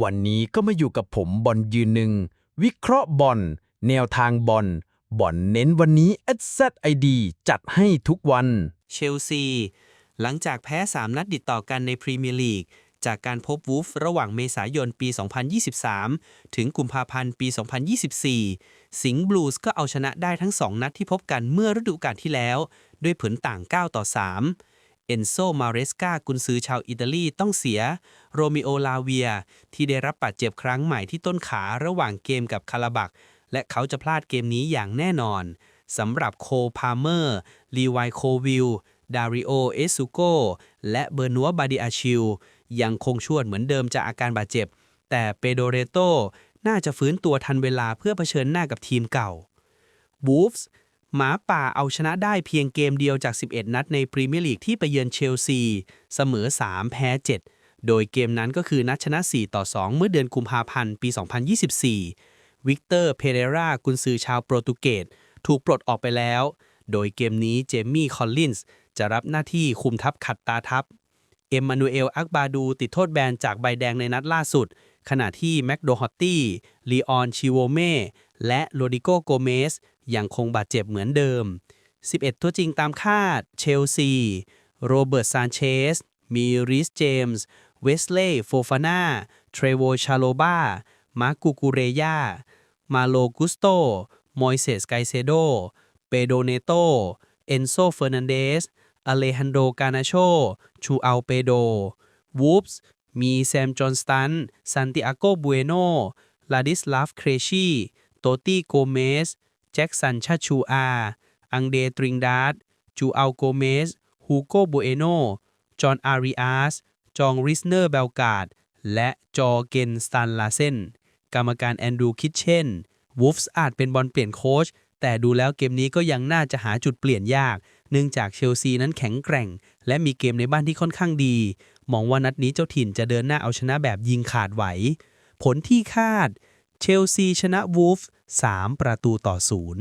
วันนี้ก็มาอยู่กับผมบอลยืนหนึ่ง วิเคราะห์บอลแนวทางบอลบอลเน้นวันนี้ SZID จัดให้ทุกวัน เชลซี หลังจากแพ้ 3 นัดติดต่อกันในพรีเมียร์ลีก จากการพบวูฟระหว่างเมษายนปี 2023 ถึงกุมภาพันธ์ปี 2024 สิงห์บลูส์ก็เอาชนะได้ทั้ง 2 นัดที่พบกันเมื่อฤดูกาลที่แล้ว ด้วยผลต่าง 9 ต่อ 3 เอนโซ มาเรสกากุนซือชาวอิตาลีต้องเสีย โรมิโอ ลาเวีย ที่ได้รับบาดเจ็บครั้งใหม่ที่ต้นขาระหว่างเกมกับคาราบัก และเขาจะพลาดเกมนี้อย่างแน่นอน สำหรับโค พาเมอร์ ลีวายโควิล ดาริโอ เอสุโก และเบอร์นัว บาดิอาชิล ยังคงชวดเหมือนเดิมจากอาการบาดเจ็บ แต่เปโดเรโตน่าจะฟื้นตัวทันเวลาเพื่อเผชิญหน้ากับทีมเก่าบูฟส์ หมาป่าเอาชนะได้เพียงเกมเดียวจาก 11 นัดในพรีเมียร์ลีกที่ไปเยือนเชลซี เสมอ 3 แพ้ 7 โดยเกมนั้นก็คือนัดชนะ 4 ต่อ 2 เมื่อเดือนกุมภาพันธ์ปี 2024 วิกเตอร์เพเรรากุนซือชาวโปรตุเกสถูกปลดออกไปแล้ว โดยเกมนี้เจมี่คอลลินส์จะรับหน้าที่คุมทัพขัดตาทัพ เอ็มมานูเอล อักบาดูติดโทษแบนจากใบแดงในนัดล่าสุด ขณะที่แม็กโดฮอตตี้ลีออน ชิโวเม่ และโรดิโกโกเมสยังคงบาดเจ็บเหมือนเดิม 11 ตัวจริงตามคาด เชลซี โรเบิร์ตซานเชส มีริสเจมส์ เวสเลย์โฟฟาน่า เทรโวชาโลบา มาร์กูกูเรยา มาโลกุสโต มอยเซสไกเซโด เปโดเนโต เอนโซเฟอร์นันเดส อเลฮันโดกานาโช ชูอัลเปโด วูฟส์ มีแซม จอห์นสตัน ซันติอาโกบูเอโน ลาดิสลาฟ เครชี โตตี้โกเมส แจ็คสันชาชูอา อังเดตริงดาร์ดจูอัลโกเมส ฮูโกบูเอโน จอห์นอาริอาส จองริสเนอร์เบลกาด และจอเกนสตันลาเซน กรรมการแอนดรูคิทเช่นวูฟส์อาจเป็นบอลเปลี่ยนโค้ชแต่ดูแล้วเกมนี้ก็ยังน่าจะหาจุดเปลี่ยนยาก เนื่องจากเชลซีนั้นแข็งแกร่ง และมีเกมในบ้านที่ค่อนข้างดี มองว่านัดนี้เจ้าถิ่นจะเดินหน้าเอาชนะแบบยิงขาดไหว ผลที่คาด เชลซีชนะวูฟส์3ประตูต่อศูนย์